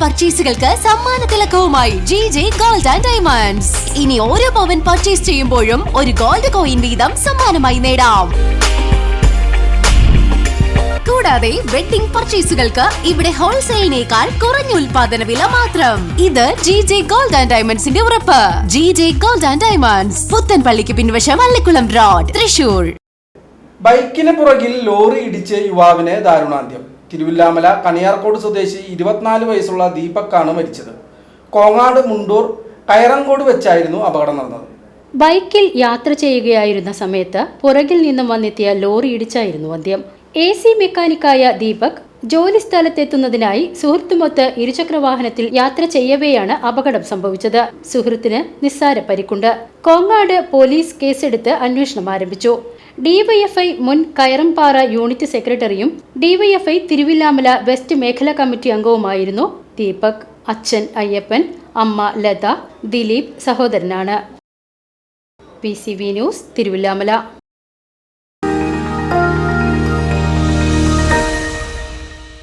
പർച്ചേസുകൾക്ക് സമ്മാന തിലക്കവുമായി G J gold and diamonds ഇനി ഓരോ പവൻ പർച്ചേസ് ചെയ്യുമ്പോഴും ഒരു ഗോൾഡ് കോയിൻ വീതം സമ്മാനമായി നേടാം. കൂടാതെ വെഡിംഗ് പർച്ചേസുകൾക്ക് ഇവിടെ ഹോൾസെയിലിനേക്കാൾ കുറഞ്ഞ ഉൽപാദന വില മാത്രം. ഇത് ജി ജെ ഗോൾഡ് ആൻഡ് ഡയമണ്ട്സിന്റെ ഉറപ്പ്. G J gold and diamonds പുത്തൻപള്ളിക്ക് പിൻവശം അള്ളിക്കുളം റോഡ് തൃശൂർ. ബൈക്കിന് പുറകിൽ ലോറി ഇടിച്ച് യുവാവിനെ ദാരുണാന്ത്യം. തിരുവില്ലാമല കണിയാർക്കോട് സ്വദേശി ഇരുപത്തിനാല് വയസ്സുള്ള ദീപക്കാണ് മരിച്ചത്. കോങ്ങാട് മുണ്ടൂർ കയറങ്കോട് വെച്ചായിരുന്നു അപകടം നടന്നത്. ബൈക്കിൽ യാത്ര ചെയ്യുകയായിരുന്ന സമയത്ത് പുറകിൽ നിന്നും വന്നെത്തിയ ലോറി ഇടിച്ചായിരുന്നു അന്ത്യം എ സി മെക്കാനിക്കായ ദീപക് ജോലി സ്ഥലത്തെത്തുന്നതിനായി സുഹൃത്തുമൊത്ത് ഇരുചക്രവാഹനത്തിൽ യാത്ര ചെയ്യവെയാണ് അപകടം സംഭവിച്ചത്. സുഹൃത്തിന് നിസ്സാര പരിക്കുണ്ട്. കോങ്ങാട് പോലീസ് കേസെടുത്ത് അന്വേഷണം ആരംഭിച്ചു. ഡിവൈഎഫ്ഐ മുൻ കയറംപാറ യൂണിറ്റ് സെക്രട്ടറിയും ഡിവൈഎഫ്ഐ തിരുവില്ലാമല വെസ്റ്റ് മേഖലാ കമ്മിറ്റി അംഗവുമായിരുന്നു ദീപക്. അച്ഛൻ അയ്യപ്പൻ അമ്മ ലത ദിലീപ് സഹോദരനാണ്. P C V news Thiruvilwamala.